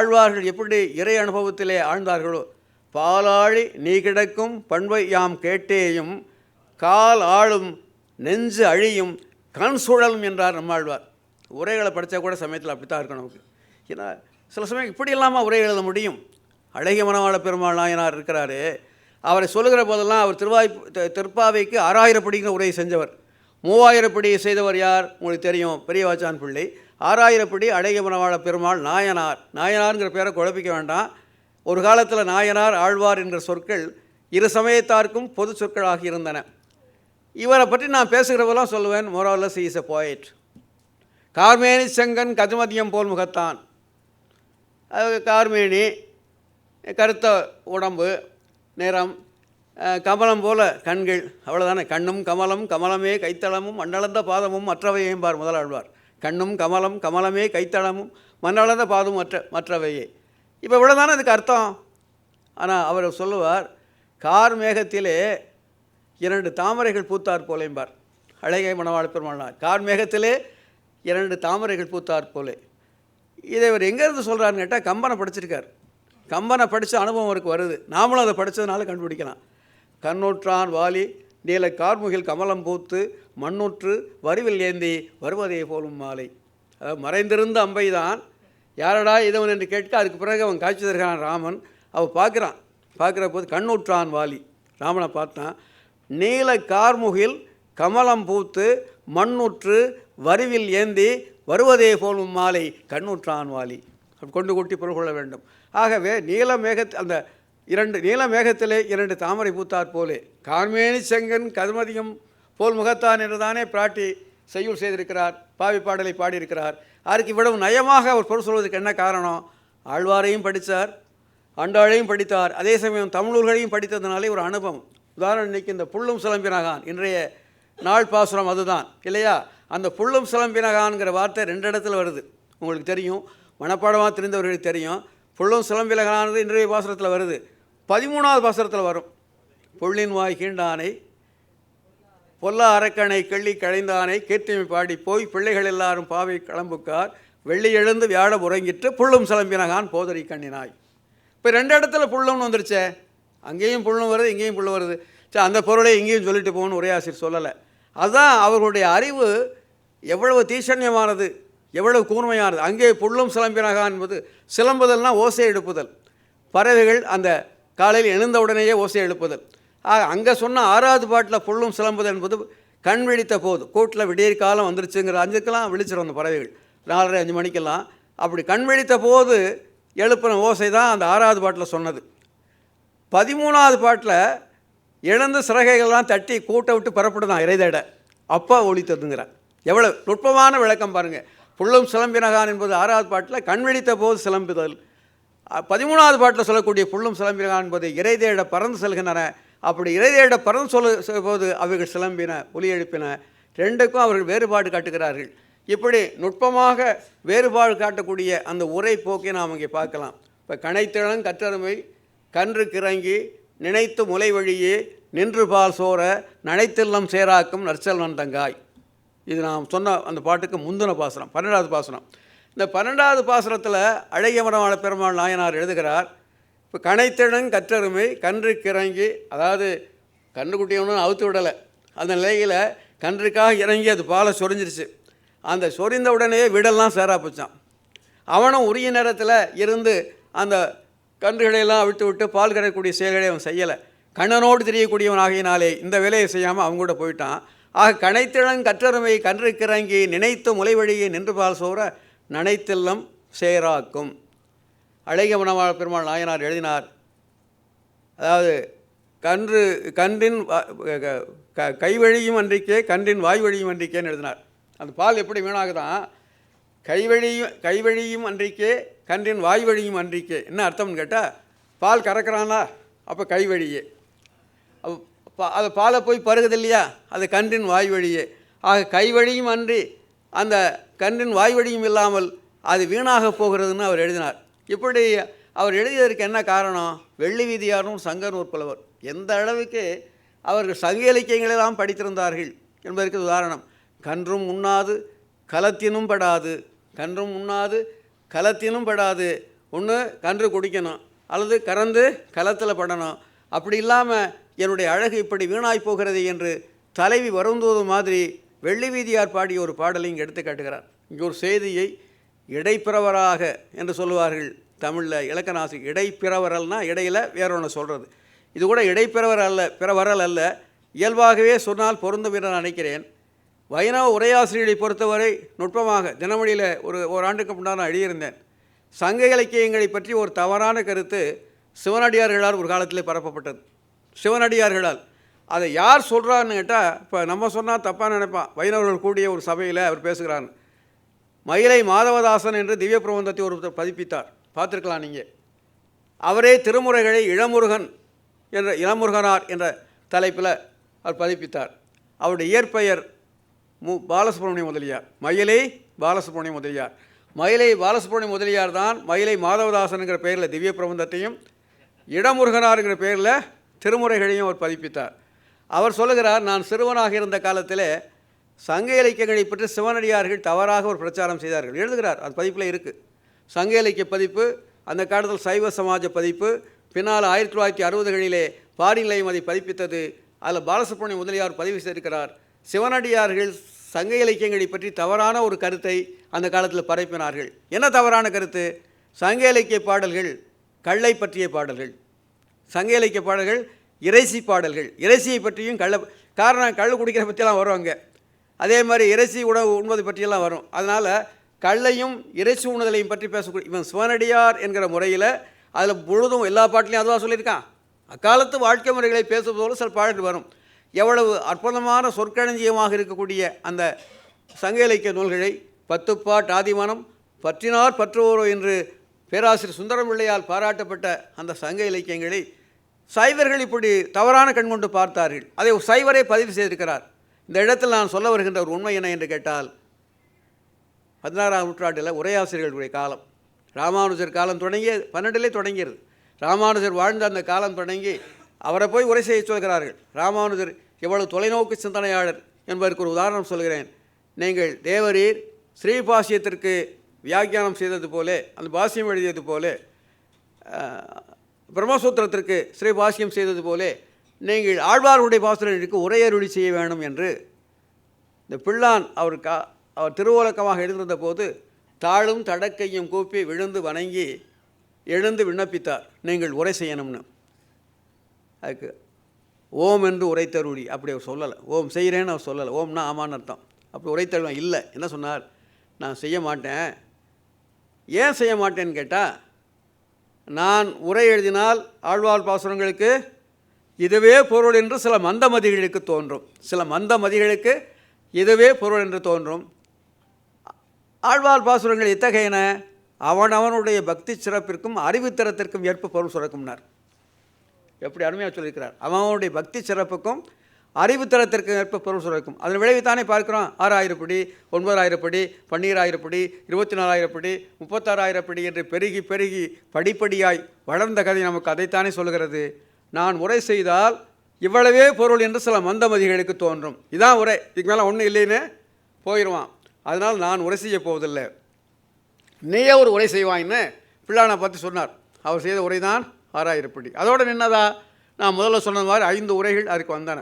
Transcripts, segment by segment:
ஆழ்வார்கள் எப்படி இறை அனுபவத்திலே ஆழ்ந்தார்களோ? பாலாழி நீ கிடக்கும் பண்பை யாம் கேட்டேயும் கால் ஆளும் நெஞ்சு அழியும் கண் சுழலும் என்றார் நம்மாழ்வார் உரைகளை படித்தா கூட சமயத்தில் அப்படித்தான் இருக்கும் நமக்கு. ஏன்னா சில சமயம் இப்படி இல்லாமல் உரை எழுத முடியும். அழகிய மனவாள பெருமாள் நாயனார் இருக்கிறாரு அவரை சொல்லுகிற போதெல்லாம் அவர் திருவாய் தி- திருப்பாவைக்கு ஆறாயிரப்படிங்கிற உரையை செஞ்சவர். மூவாயிரப்படி செய்தவர் யார்? உங்களுக்கு தெரியும் பெரியவாச்சான் பிள்ளை. ஆறாயிரப்படி அழகிய பெருமாள் நாயனார். நாயனார்ங்கிற பேரை குழப்பிக்க வேண்டாம். ஒரு காலத்தில் நாயனார் ஆழ்வார் என்கிற சொற்கள் இரு சமயத்தாருக்கும் பொது சொற்களாக இருந்தன. இவரை பற்றி நான் பேசுகிறவெல்லாம் சொல்லுவேன் மொராலஸ் இஸ் எ போயிட் கார்மேனி செங்கன் கஜமதியம் போல் முகத்தான். அது கார்மேனி கருத்த உடம்பு நிறம் கமலம் போல கண்கள் அவ்வளோதானே கண்ணும் கமலம் கமலமே கைத்தளமும் மண்ணளந்த பாதமும் மற்றவையும் பார் முதலாழ்வார். கண்ணும் கமலம் கமலமே கைத்தளமும் மண்ணளந்த பாதும் மற்ற மற்றவையே. இப்போ இவ்வளோ தானே அதுக்கு அர்த்தம்? ஆனால் அவர் சொல்லுவார் கார் மேகத்திலே இரண்டு தாமரைகள் பூத்தார் போலேம்பார். அழகை மணவாள பெருமாள்னார் கார் மேகத்திலே இரண்டு தாமரைகள் பூத்தார் போலே. இதை இவர் எங்கேருந்து சொல்கிறாருன்னு கேட்டால் கம்பனை படிச்சிருக்கார். கம்பனை படித்த அனுபவம் அவருக்கு வருது. நாமளும் அதை படித்ததுனால கண்டுபிடிக்கலாம். கண்ணூற்றான் வாலி நீல கார்முகில் கமலம் பூத்து மண்ணுற்று வரிவில் ஏந்தி வருவதே போலும் மாலை. அதாவது மறைந்திருந்த அம்பை தான் யாரடா இதவன் என்று கேட்க அதுக்கு பிறகு அவன் காட்சி தருகிறான் ராமன் அவள் பார்க்குறான். பார்க்குற போது கண்ணூற்றான் வாலி. ராமனை பார்த்தான். நீல கார்முகில் கமலம் பூத்து மண்ணுற்று வரிவில் ஏந்தி வருவதே போலும் மாலை கண்ணூற்றான் வாலி. அப்படி கொண்டு கூட்டி பொருள் கொள்ள வேண்டும். ஆகவே நீல மேகத் அந்த இரண்டு நீல மேகத்திலே இரண்டு தாமரை பூத்தார் போலே. கார்மேனி செங்கன் கதுமதியம் போல் முகத்தான் என்றுதானே பிராட்டி செய்யுள் செய்திருக்கிறார் பாவி பாடலை பாடியிருக்கிறார். அதற்கு இவ்வளவு நயமாக அவர் பொருள் சொல்வதற்கு என்ன காரணம்? ஆழ்வாரையும் படித்தார் ஆண்டாளையும் படித்தார். அதே சமயம் தமிழர்களையும் படித்ததுனாலே ஒரு அனுபவம். உதாரணம் இன்னைக்கு இந்த புள்ளும் சிலம்பினகான் இன்றைய நாள் பாசுரம் அதுதான் இல்லையா? அந்த புள்ளும் சிலம்பினகான்ங்கிற வார்த்தை ரெண்டு இடத்துல வருது. உங்களுக்கு தெரியும் மனப்பாடமாக தெரிந்தவர்களுக்கு தெரியும் புள்ளும் சிலம்பினகானது இன்றைய பாசுரத்தில் வருது. பதிமூணாவது பாசுரத்தில் வரும். புள்ளின் வாய் கீண்டானை பொல்லா அரக்கனை கள்ளி களைந்தானை கீர்த்திமை பாடி போய் பிள்ளைகள் எல்லாரும் பாவை கிளம்புக்கார். வெள்ளி எழுந்து வியாழ உறங்கிட்டு புள்ளும் சிலம்பினகான் போதரி கண்ணினாய். இப்போ ரெண்டு இடத்துல புள்ளம்னு வந்துருச்சே. அங்கேயும் புள்ளும் வருது இங்கேயும் புல்லு வருது. சரி அந்த பொருளை இங்கேயும் சொல்லிட்டு போகணும்னு உரையாசிரியர் சொல்லலை. அதுதான் அவர்களுடைய அறிவு எவ்வளவு தீஷண்யமானது எவ்வளவு கூர்மையானது. அங்கே புள்ளும் சிலம்பினகான் என்பது சிலம்புதல்னால் ஓசை எடுப்புதல். பறவைகள் அந்த காலையில் எழுந்தவுடனேயே ஓசை எழுப்புதல். ஆக அங்கே சொன்ன ஆறாவது பாட்டில் புல்லும் சிலம்புதல் என்பது கண் விழித்த போது கூட்டில் விடியற் காலம் வந்துருச்சுங்கிற அஞ்சுக்கெல்லாம் விழிச்சிடும் அந்த பறவைகள். நாலரை அஞ்சு மணிக்கெல்லாம் அப்படி கண் விழித்த போது எழுப்பின ஓசை தான் அந்த ஆறாவது பாட்டில் சொன்னது. பதிமூணாவது பாட்டில் இழந்த சிறகைகள்லாம் தட்டி கூட்ட விட்டு புறப்படுதான் இறைதேட. அப்பா ஒழித்ததுங்கிற. எவ்வளோ நுட்பமான விளக்கம் பாருங்கள் புல்லும் சிலம்பினகான் என்பது ஆறாவது பாட்டில் கண் விழித்த போது சிலம்புதல். பதிமூணாவது பாட்டில் சொல்லக்கூடிய புல்லும் சிலம்பினகான் என்பது இறைதேட பறந்து செல்கின்றன. அப்படி இறைதேட பறந்து சொல்ல போது அவர்கள் சிலம்பின ஒலி எழுப்பின. ரெண்டுக்கும் அவர்கள் வேறுபாடு காட்டுகிறார்கள். இப்படி நுட்பமாக வேறுபாடு காட்டக்கூடிய அந்த உரை போக்கை நாம் இங்கே பார்க்கலாம். இப்போ கனைத்திழன் கற்றருமை கன்று கிறங்கி நினைத்து முலை வழியே நின்று பால் சோர நனைத்தில்லம் சேராக்கும் நற்செல்வன் தங்காய். இது நாம் சொன்ன அந்த பாட்டுக்கு முந்தின பாசனம் பன்னெண்டாவது பாசனம். இந்த பன்னெண்டாவது பாசனத்தில் அழகியமரமான பெருமாள் நாயனார் எழுதுகிறார் இப்போ கனைத்திழன் கற்றருமை கன்று கிறங்கி அதாவது கன்றுக்குட்டி ஒன்றும் அவுத்து விடலை. அந்த நிலையில் கன்றுக்காக இறங்கி அது பாலை சொரிஞ்சிருச்சு. அந்த சொரிந்த உடனே விடல்லாம் சேரா போச்சான் அவனும் உரிய நேரத்தில் இருந்து அந்த கன்றுகளையெல்லாம் விட்டு விட்டு பால் கறக்கக்கூடிய செயல்களை அவன் செய்யலை. கண்ணனோடு தெரியக்கூடியவன் ஆகையினாலே இந்த வேலையை செய்யாமல் அவங்க கூட போயிட்டான். ஆக கனைத்திழன் கற்றருமை கன்று கிறங்கி நினைத்து முலை வழியை நின்று பால் சோற நனைத்தெல்லம் சேராக்கும். அழகிய மணவாள பெருமாள் நாயனார் எழுதினார். அதாவது கன்று கன்றின் க- கை கைவழியும் அன்றைக்கே கன்றின் வாய் வழியும் அன்றைக்கேன்னு எழுதினார். அந்த பால் எப்படி வீணாகுதான் கைவழியும் கைவழியும் அன்றைக்கே கன்றின் வாய் வழியும் அன்றைக்கே. என்ன அர்த்தம்னு கேட்டால் பால் கறக்கிறானா? அப்போ கைவழியே. வழியே பா- அது பாலை போய் பருகுது இல்லையா? அது கன்றின் வாய் வழியே ஆக கைவழியும் அன்றி அந்த கன்றின் வாய் வழியும் இல்லாமல் அது வீணாக போகிறதுன்னு அவர் எழுதினார். இப்படி அவர் எழுதியதற்கு என்ன காரணம்? வெள்ளி வீதியாரும் சங்க நூற்புலவர். எந்த அளவுக்கு அவர்கள் சங்க இலக்கியங்களெல்லாம் படித்திருந்தார்கள் என்பதற்கு உதாரணம். கன்றும் உண்ணாது கலத்தினும் படாது. கன்றும் உண்ணாது கலத்தினும் படாது. ஒன்று கன்று குடிக்கணும். அல்லது கறந்து களத்தில் படணும். அப்படி இல்லாமல் என்னுடைய அழகு இப்படி வீணாய் போகிறது என்று தலைவி வருந்துவது மாதிரி வெள்ளி வீதியார் பாடிய ஒரு பாடலை இங்கே எடுத்து காட்டுகிறார். இங்கே ஒரு செய்தியை இடைப்பிறவராக என்று சொல்லுவார்கள் தமிழில் இலக்கணாசி. இடைப்பிறவரல்னால் இடையில் வேற ஒன்று சொல்கிறது இது கூட இடைப்பிறவர் அல்ல பிறவரல் அல்ல. இயல்பாகவே சொன்னால் பொருந்தும் என்று நான் நினைக்கிறேன். வைணவ உரையாசிரியரை பொறுத்தவரை நுட்பமாக தினமணியில் ஒரு ஒரு ஆண்டுக்கு முன்னால் நான் எழுதியிருந்தேன். சங்க இலக்கியங்களை பற்றி ஒரு தவறான கருத்து சிவனடியார்களால் ஒரு காலத்தில் பரப்பப்பட்டது. சிவனடியார்களால். அதை யார் சொல்கிறான்னு கேட்டால் இப்போ நம்ம சொன்னால் தப்பாக நினைப்பான். வைணவர்கள் கூடிய ஒரு சபையில் அவர் பேசுகிறான் மயிலை மாதவதாசன் என்று திவ்ய பிரபந்தத்தை ஒருத்தர் பதிப்பித்தார். பார்த்துருக்கலாம் நீங்கள் அவரே திருமுறைகளை இளமுருகன் என்ற இளமுருகனார் என்ற தலைப்பில் அவர் பதிப்பித்தார். அவருடைய இயற்பெயர் மு பாலசுப்ரமணிய முதலியார். மயிலை பாலசுப்ரமணிய முதலியார். மயிலை பாலசுப்ரமணிய முதலியார் தான் மயிலை மாதவதாசனுங்கிற பெயரில் திவ்ய பிரபந்தத்தையும் இடமுருகனாருங்கிற பெயரில் திருமுறைகளையும் அவர் பதிப்பித்தார். அவர் சொல்லுகிறார் நான் சிறுவனாக இருந்த காலத்தில் சங்க இலக்கியங்களை பற்றி சிவனடியார்கள் தவறாக ஒரு பிரச்சாரம் செய்தார்கள். எழுதுகிறார் அந்த பதிப்பில் இருக்குது சங்க இலக்கிய பதிப்பு அந்த காலத்தில் சைவ சமாஜ பதிப்பு பின்னால் ஆயிரத்தி தொள்ளாயிரத்தி அறுபதுகளிலே பாரிநிலையம் அதை பதிப்பித்தது. அதில் பாலசுப்ரமணிய முதலியார் பதிவு செய்திருக்கிறார் சிவனடியார்கள் சங்க இலக்கியங்களை பற்றி தவறான ஒரு கருத்தை அந்த காலத்தில் பரப்பினார்கள். என்ன தவறான கருத்து? சங்க இலக்கிய பாடல்கள் கள்ளை பற்றிய பாடல்கள். சங்க இலக்கிய பாடல்கள் இறைச்சி பாடல்கள். இறைச்சியை பற்றியும் கள்ள காரணம் கள்ள குடிக்கிற பற்றியெல்லாம் வருவாங்க அதே மாதிரி இறைச்சி உணவு உண்பது பற்றியெல்லாம் வரும். அதனால் கள்ளையும் இறைச்சி உண்ணுதலையும் பற்றி பேசக்கூடிய இவன் சிவனடியார் என்கிற முறையில் அதில் முழுதும் எல்லா பாட்டிலையும் அதுவாக சொல்லியிருக்கான். அக்காலத்து வாழ்க்கை முறைகளை பேசுவதோடு சில பாடல்கள் வரும். எவ்வளவு அற்புதமான சொற்களஞ்சியமாக இருக்கக்கூடிய அந்த சங்க இலக்கிய நூல்களை பத்துப்பாட் ஆதிமனம் பற்றினார் பற்றுவோரோ என்று பேராசிரியர் சுந்தரம் பிள்ளையால் பாராட்டப்பட்ட அந்த சங்க இலக்கியங்களை சைவர்கள் இப்படி தவறான கண் கொண்டு பார்த்தார்கள். அதை ஒரு சைவரே பதிவு செய்திருக்கிறார். இந்த இடத்தில் நான் சொல்ல வருகின்ற ஒரு உண்மை என்ன என்று கேட்டால் பதினாறாம் நூற்றாண்டில் உரையாசிரியர்களுடைய காலம். ராமானுஜர் காலம் தொடங்கி பன்னெண்டிலே தொடங்கியது. ராமானுஜர் வாழ்ந்த அந்த காலம் தொடங்கி அவரை போய் உரை செய்ய சொல்கிறார்கள். ராமானுஜர் எவ்வளவு தொலைநோக்கு சிந்தனையாளர் என்பதற்கு ஒரு உதாரணம் சொல்கிறேன். நீங்கள் தேவரீர் ஸ்ரீபாசியத்திற்கு வியாக்கியானம் செய்தது போலே அந்த பாசியம் எழுதியது போலே பிரம்மசூத்திரத்திற்கு பிரம்மசூத்திரத்திற்கு ஸ்ரீபாசியம் செய்தது போலே நீங்கள் ஆழ்வாருடைய பாசுரனுக்கு உரையருளி செய்ய வேண்டும் என்று இந்த பிள்ளான் அவர் கா அவர் திருவோலக்கமாக எழுந்திருந்த போது தாழும் தடக்கையும் கூப்பி விழுந்து வணங்கி எழுந்து விண்ணப்பித்தார். நீங்கள் உரை செய்யணும்னு. அதுக்கு ஓம் என்று உரைத்தருளி. அப்படி அவர் சொல்லலை. ஓம் செய்கிறேன்னு அவர் சொல்லலை. ஓம்னா ஆமான்னு அர்த்தம். அப்படி உரைத்தருளம் இல்லை. என்ன சொன்னார்? நான் செய்ய மாட்டேன். ஏன் செய்ய மாட்டேன்னு கேட்டால் நான் உரை எழுதினால் ஆழ்வார் பாசுரங்களுக்கு இதுவே பொருள் என்று சில மந்தமதிகளுக்கு தோன்றும். சில மந்தமதிகளுக்கு இதுவே பொருள் என்று தோன்றும். ஆழ்வார் பாசுரங்கள் இத்தகையன அவனவனுடைய பக்தி சிறப்பிற்கும் அறிவுத்திறத்திற்கும் ஏற்ப பொருள் சுரக்கும்னார். எப்படி அருமையாக சொல்லியிருக்கிறார். அவனுடைய பக்தி சிறப்புக்கும் அறிவுத்தரத்திற்கு ஏற்ப பொருள் சுரக்கும். அதன் விளைவுத்தானே பார்க்குறோம். ஆறாயிரப்படி ஒன்பதாயிரப்படி பன்னீராயிரப்படி இருபத்தி நாலாயிரப்படி முப்பத்தாறாயிரப்படி என்று பெருகி பெருகி படிப்படியாய் வளர்ந்த கதை நமக்கு அதைத்தானே சொல்கிறது நான் உரை செய்தால் இவ்வளவே பொருள் என்று சில மந்தமதிகளுக்கு தோன்றும். இதான் உரை இதுக்கு மேலே ஒன்றும் இல்லைன்னு போயிடுவான் அதனால் நான் உரை செய்ய போவதில்லை. நீயே ஒரு உரை செய்வாயின்னு பிள்ளானை பார்த்து சொன்னார். அவர் செய்த உரை தான் ஆறாயிரப்படி அதோடு நின்னதா? நான் முதல்ல சொன்ன மாதிரி ஐந்து உரைகள் அதுக்கு வந்தன.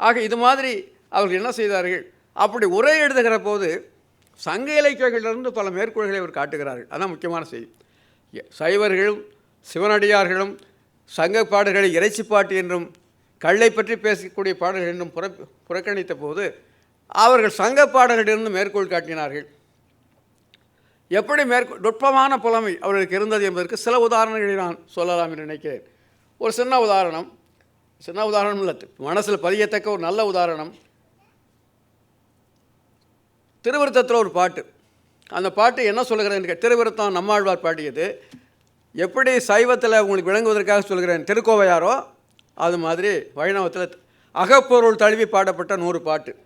ஆக இது மாதிரி அவர்கள் என்ன செய்தார்கள்? அப்படி உரை எழுதுகிற போது சங்க இலக்கியங்களிலிருந்து பல மேற்கோள்களை அவர் காட்டுகிறார்கள். அதான் முக்கியமான செய்தி. சைவர்களும் சிவனடியார்களும் சங்க பாடல்களை இறைச்சி பாட்டு என்றும் கள்ளை பற்றி பேசக்கூடிய பாடல்கள் என்றும் புற புறக்கணித்த போது அவர்கள் சங்க பாடல்களிலிருந்து மேற்கோள் காட்டினார்கள். எப்படி மேற்கோ நுட்பமான புலமை அவர்களுக்கு இருந்தது என்பதற்கு சில உதாரணங்களை நான் சொல்லலாம் என்று நினைக்கிறேன். ஒரு சின்ன உதாரணம். சின்ன உதாரணம் இல்லை. மனசில் பதியத்தக்க ஒரு நல்ல உதாரணம். திருவிருத்தத்தில் ஒரு பாட்டு. அந்த பாட்டு என்ன சொல்லுகிறேன் கே- திருவிருத்தம் நம்மாழ்வார் பாடியது எப்படி சைவத்தில் உங்களுக்கு விளங்குவதற்காக சொல்கிறேன் திருக்கோவையாரோ அது மாதிரி வைணவத்தில் அகப்பொருள் தழுவி பாடப்பட்ட நூறு பாட்டு.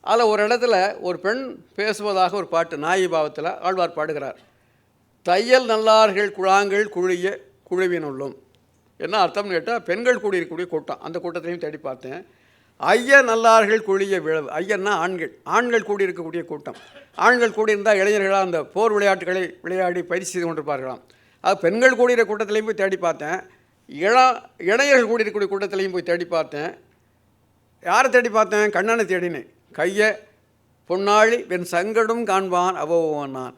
அதில் ஒரு இடத்துல ஒரு பெண் பேசுவதாக ஒரு பாட்டு நாயி பாவத்தில் ஆழ்வார் பாடுகிறார். தையல் நல்லார்கள் குழாங்கள் குழிய குழுவினுள்ளும். என்ன அர்த்தம்னு கேட்டால் பெண்கள் கூடியிருக்கக்கூடிய கூட்டம். அந்த கூட்டத்திலையும் தேடி பார்த்தேன். ஐய நல்லார்கள் குழிய விழவு ஐயன்னா ஆண்கள். ஆண்கள் கூடியிருக்கக்கூடிய கூட்டம். ஆண்கள் கூடியிருந்தால் இளைஞர்களாக அந்த போர் விளையாட்டுகளை விளையாடி பயிற்சி செய்து கொண்டிருப்பார்களாம். அது பெண்கள் கூடியிருக்க கூட்டத்திலையும் போய் தேடி பார்த்தேன். இளம் இளைஞர்கள் கூடியிருக்கக்கூடிய கூட்டத்திலையும் போய் தேடி பார்த்தேன். யாரை தேடி பார்த்தேன்? கண்ணனை தேடினேன். கையை பொன்னாழி வெண் சங்கடும் காண்பான் அவோவான் நான்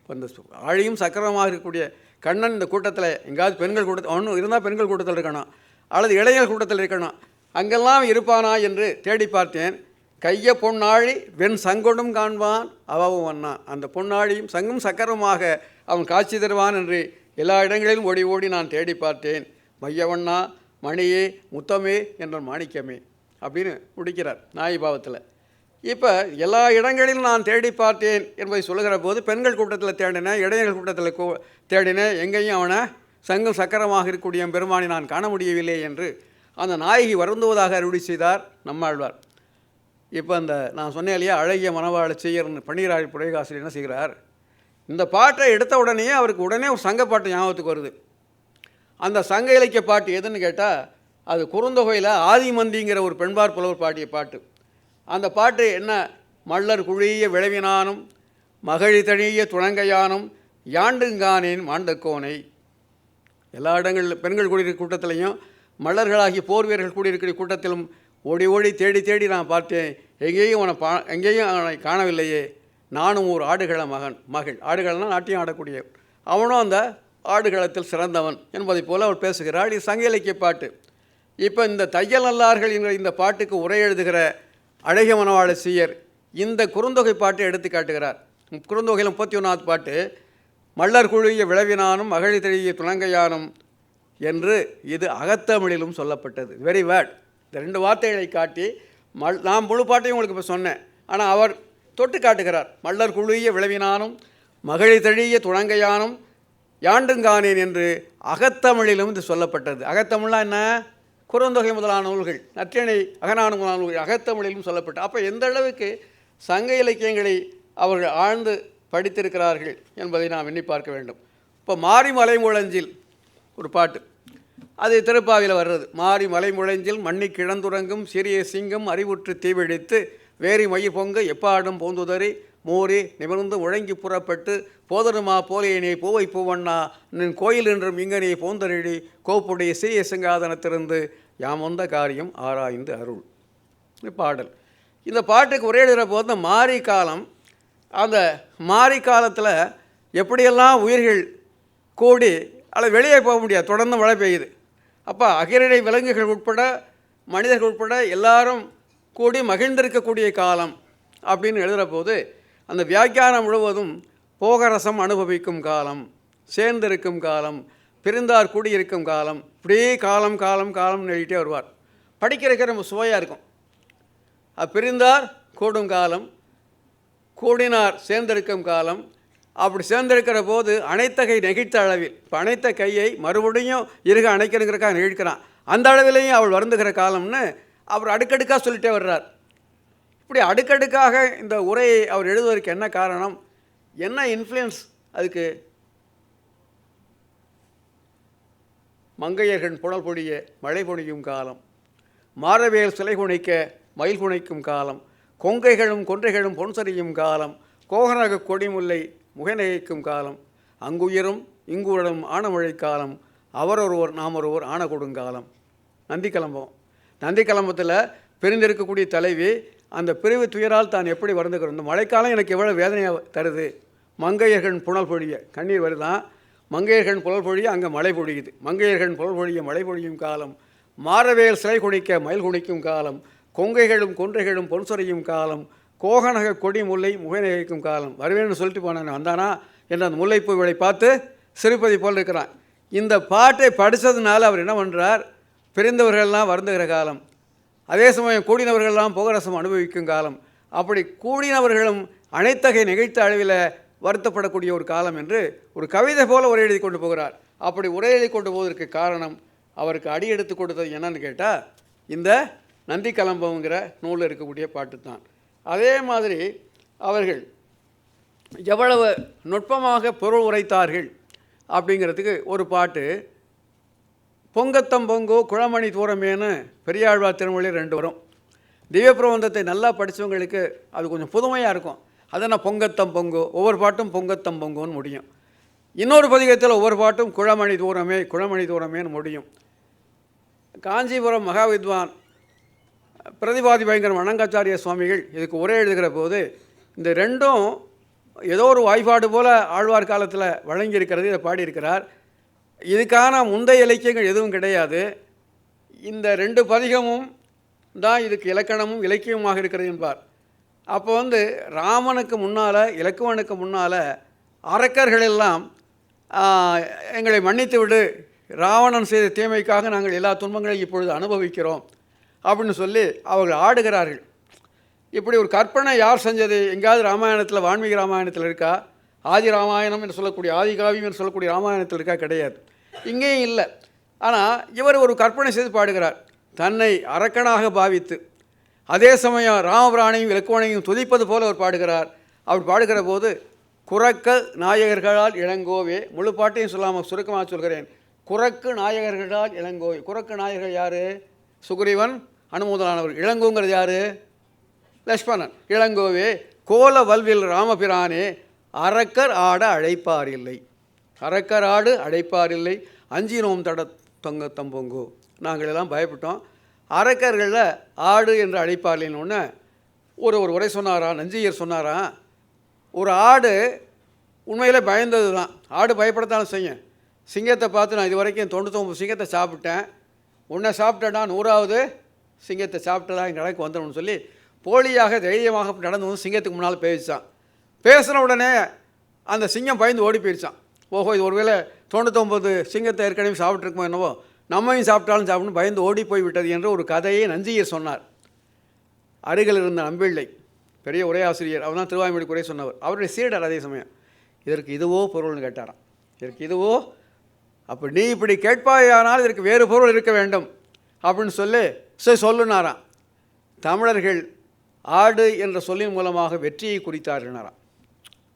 இப்போ இந்த சு- ஆழியும் சக்கரமாக இருக்கக்கூடிய கண்ணன் இந்த கூட்டத்தில் எங்காவது பெண்கள் கூட்டத்தில் ஒன்றும் இருந்தால் பெண்கள் கூட்டத்தில் இருக்கணும் அல்லது இளைஞர் கூட்டத்தில் இருக்கணும் அங்கெல்லாம் இருப்பானா என்று தேடி பார்த்தேன். கைய பொன்னாழி வெண் சங்கொடும் காண்பான் அவாவும் வண்ணான் அந்த பொன்னாழியும் சங்கும் சக்கரமாக அவன் காட்சி தருவான் என்று எல்லா இடங்களிலும் ஓடி ஓடி நான் தேடி பார்த்தேன். மையவண்ணா மணியே முத்தமே என்ற மாணிக்கமே அப்படின்னு முடிக்கிறார். நாய் பாவத்தில். இப்போ எல்லா இடங்களிலும் நான் தேடி பார்த்தேன் என்பதை சொல்லுகிற போது பெண்கள் கூட்டத்தில் தேடினேன் இளைஞர்கள் கூட்டத்தில் கூ தேடினேன். எங்கேயும் அவனை சங்கம் சக்கரமாக இருக்கக்கூடிய பெருமானை நான் காண முடியவில்லை என்று அந்த நாயகி வருந்துவதாக அறுவடை செய்தார் நம்மாழ்வார். இப்போ அந்த நான் சொன்னேன் இல்லையா அழகிய மனவாள செய்யறன்னு பன்னீராழ் புடைகாசிரியர் என்ன செய்கிறார்? இந்த பாட்டை எடுத்த உடனே அவருக்கு உடனே ஒரு சங்க பாட்டு ஞாபகத்துக்கு வருது. அந்த சங்க இலக்கிய பாட்டு எதுன்னு கேட்டால் அது குறுந்தொகையில் ஆதிமந்திங்கிற ஒரு பெண்பார் புலவர் பாட்டிய பாட்டு. அந்த பாட்டு என்ன? மல்லர் குழிய விளைவினானும் மகளிர் தனிய துணங்கையானும் யாண்டுங்கானேன் மாண்டக்கோனை. எல்லா இடங்களில் பெண்கள் கூடியிருக்கிற கூட்டத்திலையும் மல்லர்களாகிய போர் வீரர்கள் கூடியிருக்கிற கூட்டத்திலும் ஓடி ஓடி தேடி தேடி நான் பார்த்தேன். எங்கேயும் அவனை பா எங்கேயும் அவனை காணவில்லையே. நானும் ஒரு ஆடுகள மகன் மகள். ஆடுகளம்னா நாட்டியம் ஆடக்கூடிய. அவனும் அந்த ஆடுகளத்தில் சிறந்தவன் என்பதைப் போல அவர் பேசுகிறார். இது சங்க இலக்கிய பாட்டு. இப்போ இந்த தையல் நல்லார்கள் என்கிற இந்த பாட்டுக்கு உரை எழுதுகிற அழகிய மனவாள சீயர் இந்த குறுந்தொகை பாட்டை எடுத்து காட்டுகிறார். குறுந்தொகையில் முப்பத்தி ஒன்றாவது பாட்டு மல்லர் குழிய விளைவினானும் மகளி தெளிய துணங்கையானும் என்று இது அகத்தமிழிலும் சொல்லப்பட்டது. வெரி வேர்ட் இந்த ரெண்டு வார்த்தைகளை காட்டி மல் நான் முழு பாட்டையும் உங்களுக்கு இப்போ சொன்னேன். ஆனால் அவர் தொட்டு காட்டுகிறார். மல்லர் குழுகிய விளைவினானும் மகளி தழிய துணங்கையானும் யாண்டுங்கானேன் என்று அகத்தமிழிலும் இது சொல்லப்பட்டது. அகத்தமிழ்னா என்ன? குறுந்தொகை முதலான நூல்கள் நற்றிணை அகநானு முதலான நூல்கள் அகத்தமிழிலும் சொல்லப்பட்டு அப்போ எந்த அளவுக்கு சங்க இலக்கியங்களை அவர்கள் ஆழ்ந்து படித்திருக்கிறார்கள் என்பதை நாம் எண்ணி பார்க்க வேண்டும். இப்போ மாறி மலைமுழஞ்சில் ஒரு பாட்டு. அது திருப்பாவியில் வர்றது. மாறி மலைமுழஞ்சில் மண்ணி கிழந்துறங்கும் சிறிய சிங்கம் அறிவுற்று தீவிழித்து வேரி மயிர் பொங்க எப்பாடும் பூந்துதறி மோரி நிமிர்ந்து முழங்கி புறப்பட்டு போதனுமா போலேனே பூவை பூவண்ணா நின் கோயில் என்றும் இங்கனே போந்தரிடி கோப்புடைய சிறிய சிங்காதனத்திலிருந்து யாம் வந்த காரியம் ஆராய்ந்து அருள். இந்த பாடல். இந்த பாட்டுக்கு உரை போது மாரி காலம் அந்த மாரி காலத்தில் எப்படியெல்லாம் உயிர்கள் கூடி அதில் வெளியே போக முடியாது தொடர்ந்து மழை பெய்யுது. அப்போ அகிரடை விலங்குகள் உட்பட மனிதர்கள் உட்பட எல்லாரும் கூடி மகிழ்ந்திருக்கக்கூடிய காலம் அப்படின்னு எழுதுகிற போது அந்த வியாக்கியானம் முழுவதும் போகரசம் அனுபவிக்கும் காலம் சேர்ந்திருக்கும் காலம் பிரிந்தார் கூடியிருக்கும் காலம் இப்படியே காலம் காலம் காலம்னு எழுதிட்டே வருவார். படிக்கிறதுக்கு ரொம்ப சுவையாக இருக்கும். அது பிரிந்தார் கூடும் காலம் கூடினார் சேர்ந்திருக்கும் காலம் அப்படி சேர்ந்திருக்கிற போது அனைத்தகை நெகிழ்த்த அளவில் இப்போ அனைத்த கையை மறுபடியும் இருக அணைக்கணுங்கிறக்காக நெகிழ்க்கிறான் அந்த அளவிலையும் அவள் வருந்துகிற காலம்னு அவர் அடுக்கடுக்காக சொல்லிட்டே வர்றார். இப்படி அடுக்கடுக்காக இந்த உரையை அவர் எழுதுவதற்கு என்ன காரணம்? என்ன இன்ஃப்ளூயன்ஸ் அதுக்கு? மங்கையர்கள் புனல் பொழிய மழை பொழியும் காலம் மாரவேல் சிலை குணைக்க மயில் குணைக்கும் காலம் கொங்கைகளும் கொன்றைகளும் பொன் சரியும் காலம் கோகனக கொடிமுல்லை முகநகைக்கும் காலம் அங்குயிரும் இங்குடலும் ஆனமழை காலம் அவரொருவர் நாம் ஒருவர் ஆன கொடுங்காலம் நந்தி கிளம்பம் நந்தி கிளம்பத்தில் பிரிந்திருக்கக்கூடிய தலைவி அந்த பிரிவு துயரால் தான் எப்படி வருந்துகிறோம் இந்த மழைக்காலம் எனக்கு எவ்வளோ வேதனையாக தருது? மங்கையர்கள் புனல் பொழிய கண்ணீர் வருதான் மங்கையர்கள் புலல் பொழிய அங்கே மழை பொழியுது. மங்கையர்கள் புலல் பொழிய மழை பொழியும் காலம். மாரவேல் சிலை குடிக்க மயில் குடிக்கும் காலம். கொங்கைகளும் கொன்றைகளும் பொன்சொரையும் காலம். கோகனக கொடி முல்லை முகநகைக்கும் காலம். வருவேன்னு சொல்லிட்டு போனேன் வந்தானா? என்ற அந்த முல்லைப்பூவை பார்த்து சிறுபதி போல் இருக்கிறான். இந்த பாட்டை படித்ததுனால அவர் என்ன பண்ணுறார் பிரிந்தவர்கள்லாம் வருந்துகிற காலம். அதே சமயம் கூடினவர்கள்லாம் புகரசம் அனுபவிக்கும் காலம். அப்படி கூடினவர்களும் அனைத்தகை நிகழ்த்த அளவில் வருத்தப்படக்கூடிய ஒரு காலம் என்று ஒரு கவிதை போல உரை எழுதி கொண்டு போகிறார். அப்படி உரை எழுதி கொண்டு போவதற்கு காரணம் அவருக்கு அடி எடுத்து கொடுத்தது என்னன்னு கேட்டால் இந்த நந்தி கலம்பங்கிற நூலில் இருக்கக்கூடிய பாட்டு தான் அதே மாதிரி அவர்கள் எவ்வளவு நுட்பமாக பொருள் உரைத்தார்கள் அப்படிங்கிறதுக்கு ஒரு பாட்டு பொங்கத்தம் பொங்கு குழமணி தூரமேன்னு பெரியாழ்வார் திருமொழி ரெண்டு வரும். திவ்ய பிரபந்தத்தை நல்லா படித்தவங்களுக்கு அது கொஞ்சம் புதுமையாக இருக்கும். அதனால் பொங்கத்தம் பொங்கு ஒவ்வொரு பாட்டும் பொங்கத்தம் பொங்குன்னு முடியும். இன்னொரு பதிகத்தில் ஒவ்வொரு பாட்டும் குழமணி தூரமே குழமணி தூரமேன்னு முடியும். காஞ்சிபுரம் மகாவித்வான் பிரதிபாதி பயங்கரம் அனங்காச்சாரிய சுவாமிகள் இதுக்கு உரை எழுதுகிற போது இந்த ரெண்டும் ஏதோ ஒரு வாய்ப்பாடு போல் ஆழ்வார் காலத்தில் வழங்கியிருக்கிறது இதை பாடியிருக்கிறார். இதுக்கான முந்தைய இலக்கியங்கள் எதுவும் கிடையாது. இந்த ரெண்டு பதிகமும் தான் இதுக்கு இலக்கணமும் இலக்கியமாக இருக்கிறது என்பார். அப்போ வந்து ராமனுக்கு முன்னால் இலக்குவனுக்கு முன்னால் அரக்கர்கள் எல்லாம் எங்களை மன்னித்து விடு. ராவணன் செய்த தீமைக்காக நாங்கள் எல்லா துன்பங்களையும் இப்பொழுது அனுபவிக்கிறோம் அப்படின்னு சொல்லி அவர்கள் ஆடுகிறார்கள். இப்படி ஒரு கற்பனை யார் செஞ்சது? எங்கேயாவது ராமாயணத்தில் வான்மீகி ராமாயணத்தில் இருக்கா? ஆதி ராமாயணம் என்று சொல்லக்கூடிய ஆதி காவியம் என்று சொல்லக்கூடிய ராமாயணத்தில் இருக்கா? கிடையாது. இங்கேயும் இல்லை. ஆனால் இவர் ஒரு கற்பனை செய்து பாடுகிறார். தன்னை அரக்கனாக பாவித்து அதே சமயம் ராமபிரானையும் இலக்குவனையும் துதிப்பது போல அவர் பாடுகிறார். அவர் பாடுகிற போது குரக்க நாயகர்களால் இளங்கோவே முழு பாட்டையும் சொல்லாமல் சுருக்கமாக சொல்கிறேன். குரக்கு நாயகர்களால் இளங்கோவே குரக்கு நாயகர்கள் யார்? சுக்ரீவன் அனுமோதனானவர் இளங்கோங்கிறது யார்? லக்ஷ்மணன் இளங்கோவே கோல வல்வில் ராமபிரானே அரக்கர் ஆட அழைப்பார் இல்லை. அரக்கர் ஆடு அழைப்பார் இல்லை அஞ்சினோம் தட தொங்க தம்பொங்கோ. நாங்கள் எல்லாம் பயப்பட்டோம். அரக்கர்களில் ஆடு என்று அழைப்பார் இல்லைன்னு ஒரு ஒரு உரை சொன்னாரா நஞ்சியர் சொன்னாரா ஒரு ஆடு உண்மையில் பயந்தது தான் ஆடு பயப்படத்தான செய்யும். சிங்கத்தை பார்த்து நான் இது வரைக்கும் தொண்ணூத்தொம்பது சிங்கத்தை சாப்பிட்டேன். உன்னை சாப்பிட்டேன்னா நூறாவது சிங்கத்தை சாப்பிட்டதா எங்கள் கணக்கு வந்துடணும்னு சொல்லி போலியாக தைரியமாக நடந்து வந்து சிங்கத்துக்கு முன்னால் பேசிச்சான். பேசின உடனே அந்த சிங்கம் பயந்து ஓடி போயிடுச்சான். ஓஹோ இது ஒருவேளை தொண்ணூத்தொம்பது சிங்கத்தை ஏற்கனவே சாப்பிட்ருக்குமோ என்னவோ நம்மையும் சாப்பிட்டாலும் சாப்பிடணும் பயந்து ஓடி போய்விட்டது என்று ஒரு கதையை நஞ்சியர் சொன்னார். அருகில் இருந்த நம்பிள்ளை பெரிய உரையாசிரியர் அவர் தான் திருவாய்மொழி குறை சொன்னவர். அவருடைய சீடர் அதே சமயம். இதற்கு இதுவோ பொருள்னு கேட்டாராம். இதற்கு இதுவோ அப்போ நீ இப்படி கேட்பாயானால் இதற்கு வேறு பொருள் இருக்க வேண்டும் அப்படின்னு சொல்லி சரி சொல்லுனாராம். தமிழர்கள் ஆடு என்ற சொல்லின் மூலமாக வெற்றியை குறித்தார்களாராம்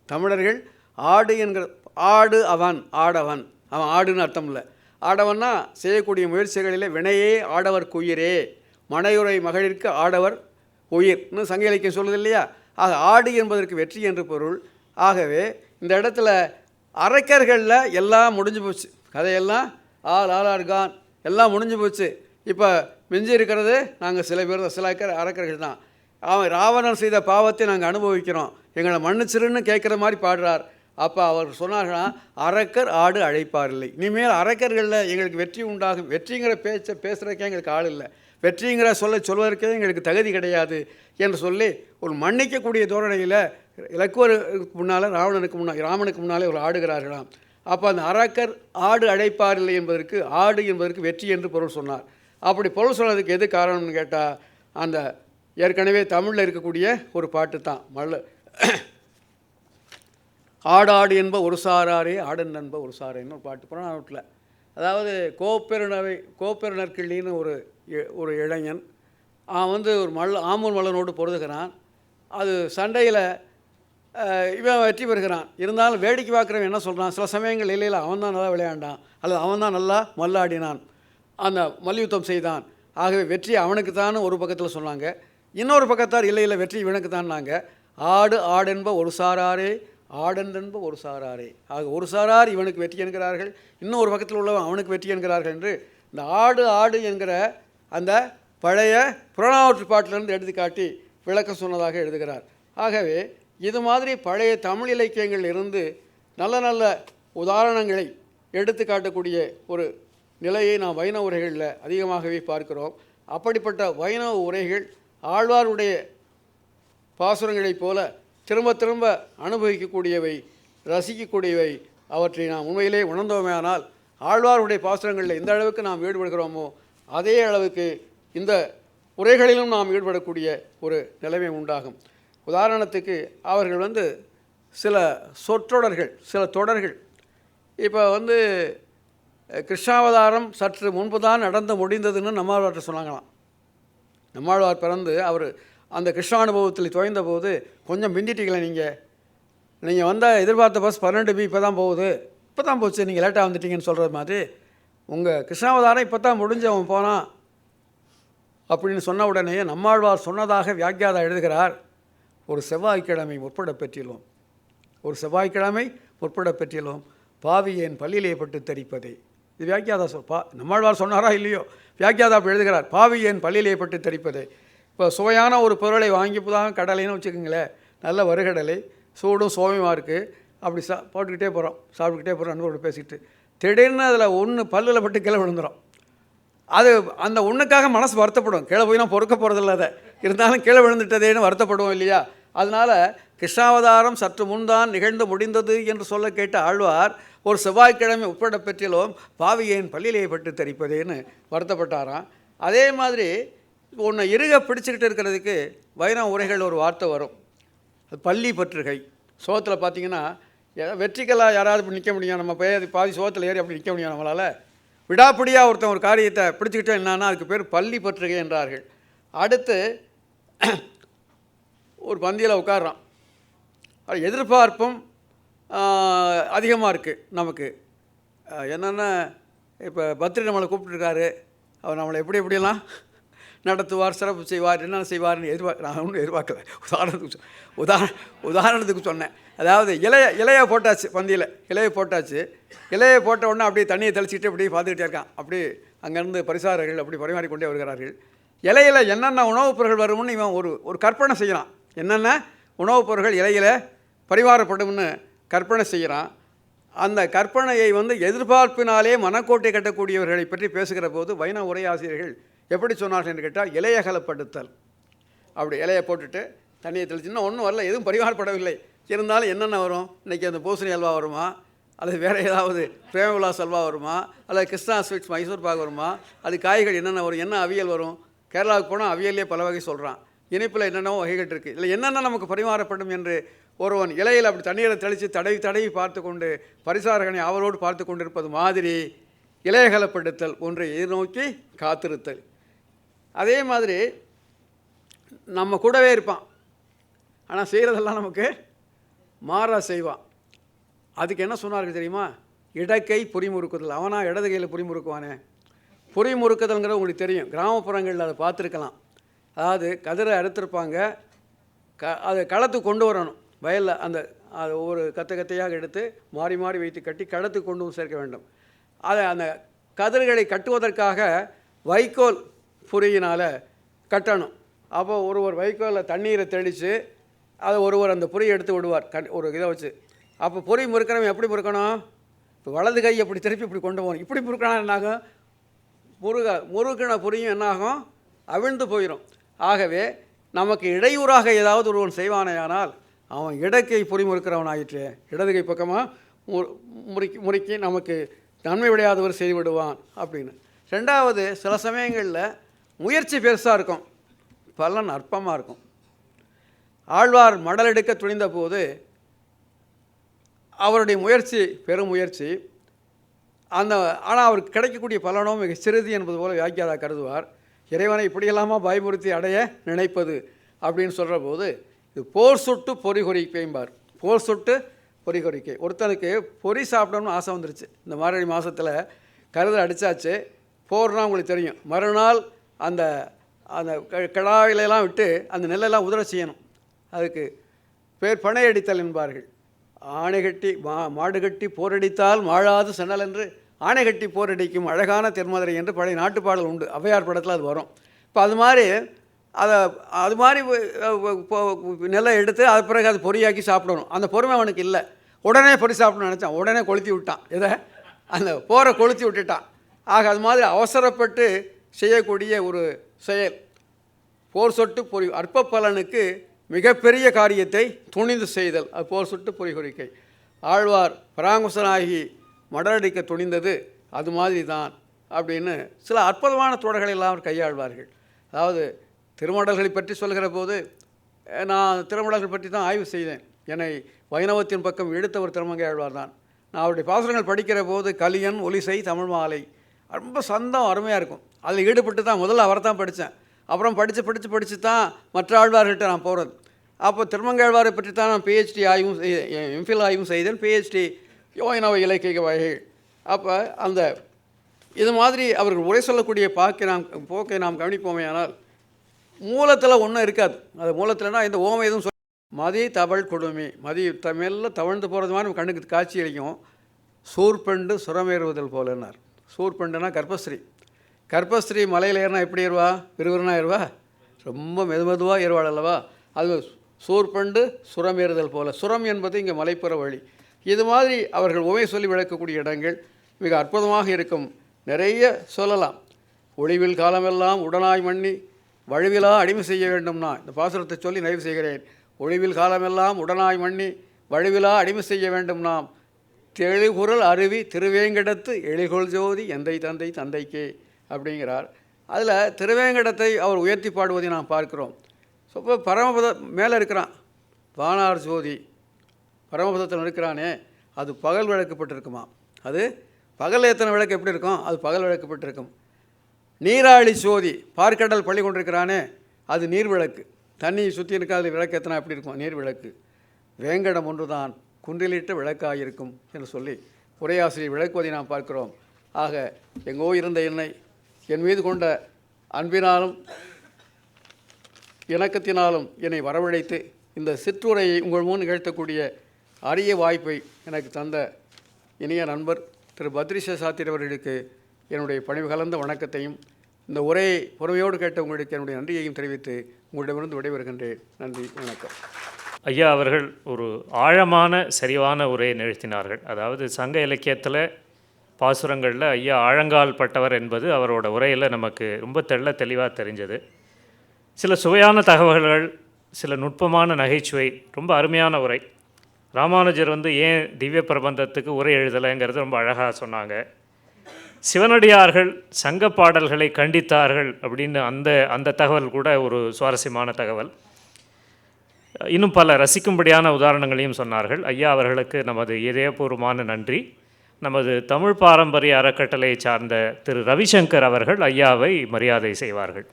தமிழர்கள் ஆடு என்கிற ஆடு அவன் ஆடவன். அவன் ஆடுன்னு அர்த்தம் இல்லை. ஆடவன்னா செய்யக்கூடிய முயற்சிகளிலே வினையே ஆடவர் குயிரே. மனையுறை மகளிருக்கு ஆடவர் உயிர்னு சங்க இலக்கியம் சொல்லுது இல்லையா? ஆக ஆடு என்பதற்கு வெற்றி என்று பொருள். ஆகவே இந்த இடத்துல அரக்கர்களில் எல்லாம் முடிஞ்சு போச்சு. கதையெல்லாம் ஆள் ஆளார் எல்லாம் முடிஞ்சு போச்சு. இப்போ மிஞ்சி இருக்கிறது நாங்கள் சில பேர் சில அரக்கர்கள் தான். அவன் ராவணன் செய்த பாவத்தை நாங்கள் அனுபவிக்கிறோம். எங்களை மன்னிச்சிருன்னு கேட்குற மாதிரி பாடுறார். அப்போ அவர் சொன்னாங்கன்னா அரக்கர் ஆடு அழைப்பார் இல்லை இனிமேல் அரக்கர்களில் எங்களுக்கு வெற்றி உண்டாகும் வெற்றிங்கிற பேச்சை பேசுகிறதுக்கே எங்களுக்கு ஆள் இல்லை. வெற்றிங்கிற சொல்ல சொல்வதற்கே எங்களுக்கு தகுதி கிடையாது என்று சொல்லி ஒரு மன்னிக்கக்கூடிய தோரணையில் இலக்குவருக்கு முன்னால் ராவணனுக்கு முன்னால் ராமனுக்கு முன்னாலே ஒரு ஆடுகிறார்களாம். அப்போ அந்த அரக்கர் ஆடு அழைப்பார் இல்லை என்பதற்கு ஆடு என்பதற்கு வெற்றி என்று பொருள் சொன்னார். அப்படி பொருள் சொன்னதுக்கு எது காரணம்னு கேட்டால் அந்த ஏற்கனவே தமிழில் இருக்கக்கூடிய ஒரு பாட்டு தான் மல்ல. ஆடாடு என்ப ஒரு சாராரே ஆடன் என்ப ஒரு சாரேன்னு ஒரு பாட்டு புறநானூற்றில் அதாவது கோப்பெருணவை கோப்பெருணர்கிள்ளின்னு ஒரு இ- ஒரு இளைஞன். அவன் வந்து ஒரு மல் ஆமூர் மல்லனோடு பொருதுகிறான். அது சண்டையில் இவன் வெற்றி பெறுகிறான். இருந்தாலும் வேடிக்கை பார்க்குறவன் என்ன சொல்கிறான் சில சமயங்கள் இல்லை அவன் தான் நல்லா விளையாண்டான். அல்லது அவன் தான் நல்லா மல்லாடினான். அந்த மல்யுத்தம் செய்தான். ஆகவே வெற்றி அவனுக்கு தான் ஒரு பக்கத்தில் சொன்னாங்க. இன்னொரு பக்கத்தார் இல்லை இல்லை வெற்றி இவனுக்கு தான்னாங்க. ஆடு ஆடென்ப ஒரு சாராரே ஆடென்ப ஒரு சாராரே. ஆக ஒரு சாரார் இவனுக்கு வெற்றி என்கிறார்கள் இன்னும் ஒரு பக்கத்தில் உள்ளவன் அவனுக்கு வெற்றி என்கிறார்கள் என்று இந்த ஆடு ஆடு என்கிற அந்த பழைய புறநாவற்று பாட்டிலிருந்து எடுத்துக்காட்டி விளக்கம் சொன்னதாக எழுதுகிறார். ஆகவே இது மாதிரி பழைய தமிழ் இலக்கியங்கள் இருந்து நல்ல நல்ல உதாரணங்களை எடுத்து காட்டக்கூடிய ஒரு நிலையை நாம் வைணவ உரைகளில் அதிகமாகவே பார்க்கிறோம். அப்படிப்பட்ட வைணவ உரைகள் ஆழ்வாருடைய பாசுரங்களைப் போல திரும்ப திரும்ப அனுபவிக்கக்கூடியவை ரசிக்கக்கூடியவை அவற்றை நாம் உண்மையிலே உணர்ந்தோமேயானால் ஆழ்வாருடைய பாசுரங்களில் எந்த அளவுக்கு நாம் ஈடுபடுகிறோமோ அதே அளவுக்கு இந்த உரைகளிலும் நாம் ஈடுபடக்கூடிய ஒரு நிலைமை உண்டாகும். உதாரணத்துக்கு அவர்கள் வந்து சில சொற்றொடர்கள் சில தொடர்கள். இப்போ வந்து கிருஷ்ணாவதாரம் சற்று முன்பு தான் நடந்து முடிந்ததுன்னு நம்மாழ்வார்கிட்ட சொன்னாங்களாம். நம்மாழ்வார் பிறந்து அவர் அந்த கிருஷ்ணானுபவத்தில் துவைந்த போது கொஞ்சம் பிந்திட்டீங்களே நீங்கள் நீங்கள் வந்த எதிர்பார்த்த பஸ் பன்னெண்டு பி இப்போ தான் போகுது. இப்போ தான் போச்சு நீங்கள் லேட்டாக வந்துட்டீங்கன்னு சொல்கிற மாதிரி உங்கள் கிருஷ்ணாவதாரம் இப்போ தான் முடிஞ்சு அவன் போனான். அப்படின்னு சொன்ன உடனே நம்மாழ்வார் சொன்னதாக வியாக்கியாதா எழுதுகிறார் ஒரு செவ்வாய்க்கிழமை முற்பட பெற்றிலும். ஒரு செவ்வாய்க்கிழமை முற்பட பாவி பாவியேன் பள்ளியிலே பட்டு தெரிப்பதே. இது வியாக்கியாதா சொல் பா நம்மாழ்வார் சொன்னாரா இல்லையோ? வியாக்கியாதா அப்படி எழுதுகிறார் பாவியேன் பள்ளியிலே பட்டு தெரிப்பதே. இப்போ சுவையான ஒரு பொருளை வாங்கி புதாக கடலைன்னு வச்சுக்கோங்களேன். நல்ல வறுகடலை சூடும் சோமியமாக இருக்குது அப்படி சா போட்டுக்கிட்டே போகிறோம் சாப்பிட்டுக்கிட்டே போகிறோம் நண்பர்களோட பேசிக்கிட்டு திடீர்னு அதில் ஒன்று பல்லில் பட்டு கீழே விழுந்துடும் அது அந்த ஒன்றுக்காக மனசு வருத்தப்படும். கீழே போய் நான் பொறுக்க போகிறதில்ல அதை. இருந்தாலும் கீழே விழுந்துட்டதேன்னு வருத்தப்படுவோம் இல்லையா? அதனால் கிருஷ்ணாவதாரம் சற்று முன்தான் நிகழ்ந்து முடிந்தது என்று சொல்ல கேட்ட ஆழ்வார் ஒரு செவ்வாய்க்கிழமை உட்பட பெற்றிலும் பாவியேன் பள்ளியிலே பட்டு தரிப்பதேன்னு வருத்தப்பட்டாராம். அதே மாதிரி உன்னை இருக பிடிச்சிக்கிட்டு இருக்கிறதுக்கு வைரம் உரைகள் ஒரு வார்த்தை வரும். அது பள்ளி பற்றுகை சோகத்தில் பார்த்தீங்கன்னா வெற்றிகளாக யாராவது இப்படி நிற்க முடியும்? நம்ம போய் பாதி சோகத்தில் ஏறி அப்படி நிற்க முடியும் நம்மளால்? விடாப்பிடியாக ஒருத்தன் ஒரு காரியத்தை பிடிச்சிக்கிட்டே என்னன்னா அதுக்கு பேர் பள்ளி பற்றுகை என்றார்கள். அடுத்து ஒரு பந்தியில் உட்காடுறான் எதிர்பார்ப்பும் அதிகமாக இருக்குது நமக்கு. என்னென்னா என்னென்ன இப்போ பத்ரி நம்மளை கூப்பிட்டுருக்காரு. அவர் நம்மளை எப்படி எப்படியெல்லாம் நடத்துவார் சிறப்பு செய்வார் என்னென்ன செய்வார்னு எதிர்பார்க்க நான் ஒன்றும் எதிர்பார்க்கல. உதாரணத்துக்கு உதாரண உதாரணத்துக்கு சொன்னேன். அதாவது இலைய இலையை போட்டாச்சு பந்தியில். இலையை போட்டாச்சு. இலையை போட்ட உடனே அப்படியே தண்ணியை தெளிச்சிட்டு அப்படியே பார்த்துக்கிட்டே இருக்கான். அப்படியே அங்கேருந்து பரிசாரர்கள் அப்படி பரிமாறிக்கொண்டே வருகிறார்கள். இலையில் என்னென்ன உணவுப் பொருட்கள் வரும்னு இவன் ஒரு ஒரு கற்பனை செய்கிறான். என்னென்ன உணவுப் பொருட்கள் இலையில் பரிமாறப்படும்னு கற்பனை செய்கிறான். அந்த கற்பனையை வந்து எதிர்பார்ப்பினாலே மனக்கோட்டை கட்டக்கூடியவர்களை பற்றி பேசுகிற போது வைணவ உரையாசிரியர்கள் எப்படி சொன்னார்கள் என்று கேட்டால் இலையகலப்படுத்தல் அப்படி இலையை போட்டுட்டு தண்ணியை தெளிச்சு இன்னும் ஒன்றும் வரல எதுவும் பரிமாறப்படவில்லை. இருந்தாலும் என்னென்ன வரும்? இன்றைக்கி அந்த பூசணி அல்வா வருமா? அல்லது வேறு ஏதாவது பிரேமவிலாஸ் அல்வா வருமா? அல்லது கிருஷ்ணா ஸ்வீட்ஸ் மைசூர் பாக் வருமா? அது காய்கள் என்னென்ன வரும்? என்ன அவியல் வரும்? கேரளாவுக்கு போனால் அவியல்லே பல வகை சொல்கிறான் இனிப்பில் என்னென்னவோ வகைகள் இருக்குது இல்லை என்னென்ன நமக்கு பரிமாறப்படும் என்று ஒருவன் இலையில் அப்படி தண்ணீரை தெளித்து தடவி தடவி பார்த்து கொண்டு பரிசாரகனை அவரோடு பார்த்து கொண்டிருப்பது மாதிரி இலையகலப்படுத்தல் ஒன்றை எதிர்நோக்கி காத்திருத்தல். அதே மாதிரி நம்ம கூடவே இருப்பான். ஆனால் செய்கிறதெல்லாம் நமக்கு மாறா செய்வான். அதுக்கு என்ன சொன்னார்கள் தெரியுமா? இடக்கை பொறிமுறுக்குதல். அவனா இடது கையில் பொறிமுறுக்குவானே. பொறிமுறுக்குதல்ங்கிறது உங்களுக்கு தெரியும். கிராமப்புறங்களில் அதை பார்த்துருக்கலாம். அதாவது கதிரை அறுத்திருப்பாங்க. க அதை களத்துக்கு கொண்டு வரணும். வயலில் அந்த அது ஒவ்வொரு கத்தை கத்தையாக எடுத்து மாறி மாறி வைத்து கட்டி களத்துக்கு கொண்டு சேர்க்க வேண்டும். அதை அந்த கதிர்களை கட்டுவதற்காக வைக்கோல் புரியினால் கட்டணும். அப்போ ஒருவர் வைக்கோலில் தண்ணீரை தெளித்து அதை ஒருவர் அந்த புரியை எடுத்து விடுவார். கண் ஒரு இதை வச்சு. அப்போ பொறி முறுக்கிறவன் எப்படி முறுக்கணும்? இப்போ வலது கை அப்படி திருப்பி இப்படி கொண்டு போகணும். இப்படி முறுக்கினா என்னாகும்? முருக முறுக்கின புரியும் என்னாகும்? அவிழ்ந்து போயிடும் ஆகவே நமக்கு இடையூறாக ஏதாவது ஒருவன் செய்வானேயானால் அவன் இடக்கை பொறி முறுக்கிறவன் ஆயிற்று. இடது கை பக்கமாக மு முறுக்கி முறுக்கி நமக்கு நன்மை விடையாதவர் செய்து விடுவான் அப்படின்னு. ரெண்டாவது சில சமயங்களில் முயற்சி பெருசாக இருக்கும். பலன் அற்பமாக இருக்கும். ஆழ்வார் மடல் எடுக்க துணிந்த போது அவருடைய முயற்சி பெரும் முயற்சி அந்த ஆனால் அவருக்கு கிடைக்கக்கூடிய பலனோ மிக சிறிது என்பது போல வியாக்கியாதா கருதுவார். இறைவனை இப்படியெல்லாமா பயமுறுத்தி அடைய நினைப்பது அப்படின்னு சொல்கிற போது இது போர் சுட்டு பொறி கொறிக்கைம்பார் போர் சுட்டு பொறி குறிக்கை ஒருத்தனுக்கு பொறி சாப்பிடணும்னு ஆசை வந்துருச்சு. இந்த மார்கழி மாதத்தில் கருதல் அடித்தாச்சு போர்னால் உங்களுக்கு தெரியும். மறுநாள் அந்த அந்த க- விட்டு அந்த நெல்லெல்லாம் உதற செய்யணும். அதுக்கு பேர் பனையடித்தல் என்பார்கள். ஆணை கட்டி மா மாடு கட்டி போரடித்தால் மாழாது சென்னல் என்று ஆணை கட்டி போரடிக்கும் அழகான தென்மதுரை என்று பழைய நாட்டுப்பாடல் உண்டு. ஔவையார் படத்தில் அது வரும். இப்போ அது மாதிரி அதை அது மாதிரி நெல்லை எடுத்து அது பிறகு அது பொரியாக்கி சாப்பிடணும். அந்த பொறுமை அவனுக்கு இல்லை. உடனே பொறி சாப்பிடணும்னு நினச்சான். உடனே கொளுத்தி விட்டான். எதை? அந்த போரை கொளுத்தி விட்டுட்டான். ஆக அது மாதிரி அவசரப்பட்டு செய்யக்கூடிய ஒரு செயல். போர் சொட்டு பொறி அற்ப பலனுக்கு மிகப்பெரிய காரியத்தை துணிந்து செய்தல். அது போர் சொட்டு பொறி குறிக்கை ஆழ்வார் பராங்குசனாகி மடலடிக்க துணிந்தது அது மாதிரி தான் அப்படின்னு சில அற்புதமான தொடர்களை எல்லாம் அவர் கையாள்வார்கள். அதாவது திருமடல்களை பற்றி சொல்கிற போது நான் திருமடல்கள் பற்றி தான் ஆய்வு செய்தேன். என்னை வைணவத்தின் பக்கம் இழுத்தவர் திருமங்கை ஆழ்வார் தான். நான் அவருடைய பாசுரங்கள் படிக்கிற போது கலியன் ஒலிசை தமிழ் மாலை ரொம்ப சந்தம் அருமையாக இருக்கும். அதில் ஈடுபட்டு தான் முதல்ல அவரை தான் படித்தேன். அப்புறம் படித்து படித்து படித்து தான் மற்ற ஆழ்வார்கிட்ட நான் போகிறது. அப்போ திருமங்காழ்வாரை பற்றி தான் நான் பிஹெச்டி ஆய்வும் எம்ஃபில் ஆய்வும் செய்தேன். பிஹெச்டி யோயனவ இலக்கிய வகைகள். அப்போ அந்த இது மாதிரி அவர்கள் உரை சொல்லக்கூடிய பாக்கை நாம் போக்கை நாம் கவனிப்போமே ஆனால் மூலத்தில் ஒன்றும் இருக்காது. அது மூலத்தில்னா இந்த ஓமை எதுவும் சொல் மதி தவழ் கொடுமை. மதி தமிழில் தவழ்ந்து போகிறது மாதிரி நம்ம கண்ணுக்கு காட்சி அளிக்கும். சூர்பண்டு சுரமேறுவதில் போலன்னார். சூர்பண்டுனா கர்ப்பஸ்ரீ. கர்ப்பஸ்ரீ மலையில் ஏறினா எப்படி ஏறுவா? விறுவிறுனா ஏறுவா? ரொம்ப மெது மெதுவாக ஏறுவாள் அல்லவா? அது சூர்பண்டு சுரமேறுதல் போல. சுரம் என்பது இங்கே மலைப்புற வழி. இது மாதிரி அவர்கள் உமை சொல்லி விளக்கக்கூடிய இடங்கள் மிக அற்புதமாக இருக்கும். நிறைய சொல்லலாம். ஒளிவில் காலமெல்லாம் உடனாய் மண்ணி வழுவிலா அடிமை செய்ய வேண்டும்னா இந்த பாசுரத்தை சொல்லி நிறைவு செய்கிறேன். ஒளிவில் காலமெல்லாம் உடனாய் மண்ணி வழுவிலா அடிமை செய்ய வேண்டும் நாம் தெளிகுரல் அருவி திருவேங்கடத்து எளிகொள் ஜோதி எந்தை தந்தை தந்தைக்கே. அப்படிங்கிறார். அதில் திருவேங்கடத்தை அவர் உயர்த்தி பாடுவதை நாம் பார்க்கிறோம். ஸோ இப்போ பரமபத மேலே இருக்கிறான். வானார் ஜோதி. பரமபதத்தில் இருக்கிறானே. அது பகல் விளக்கப்பட்டிருக்குமா? அது பகல் எத்தனை விளக்கு எப்படி இருக்கும்? அது பகல் விளக்கப்பட்டிருக்கும். நீராழி சோதி பார்க்கடல் பள்ளி கொண்டிருக்கிறானே. அது நீர் விளக்கு. தண்ணி சுற்றி இருக்காது விளக்கு எத்தனை எப்படி இருக்கும்? நீர் விளக்கு. வேங்கடம் ஒன்றுதான். குன்றிலிட்ட விளக்காக இருக்கும் என்று சொல்லி உரையாசிரியர் விளக்குவதை நாம் பார்க்கிறோம். ஆக எங்கோ இருந்த என்னை என் மீது கொண்ட அன்பினாலும் இணக்கத்தினாலும் என்னை வரவழைத்து இந்த சிற்றுரையை உங்கள் முன் நிகழ்த்தக்கூடிய அரிய வாய்ப்பை எனக்கு தந்த இனிய நண்பர் திரு பத்ரிஷ சாத்திரி அவர்களுக்கு என்னுடைய பணிவு கலந்த வணக்கத்தையும் இந்த உரையை பொறுமையோடு கேட்ட உங்களுக்கு என்னுடைய நன்றியையும் தெரிவித்து உங்களிடமிருந்து விடைபெறுகின்றேன். நன்றி வணக்கம். ஐயா அவர்கள் ஒரு ஆழமான சரிவான உரையை நிகழ்த்தினார்கள். அதாவது சங்க இலக்கியத்தில் பாசுரங்களில் ஐயா ஆழங்கால் பட்டவர் என்பது அவரோட உரையில் நமக்கு ரொம்ப தெள்ள தெளிவாக தெரிஞ்சது. சில சுவையான தகவல்கள் சில நுட்பமான நகைச்சுவை ரொம்ப அருமையான உரை. ராமானுஜர் வந்து ஏன் திவ்ய பிரபந்தத்துக்கு உரை எழுதலைங்கிறது ரொம்ப அழகாக சொன்னாங்க. சிவனடியார்கள் சங்க பாடல்களை கண்டித்தார்கள் அப்படின்னு அந்த அந்த தகவல் கூட ஒரு சுவாரஸ்யமான தகவல். இன்னும் பல ரசிக்கும்படியான உதாரணங்களையும் சொன்னார்கள். ஐயா அவர்களுக்கு நமது இதயபூர்வமான நன்றி. நமது தமிழ் பாரம்பரிய அறக்கட்டளை சார்ந்த திரு ரவிசங்கர் அவர்கள் ஐயாவை மரியாதை செய்வார்கள்.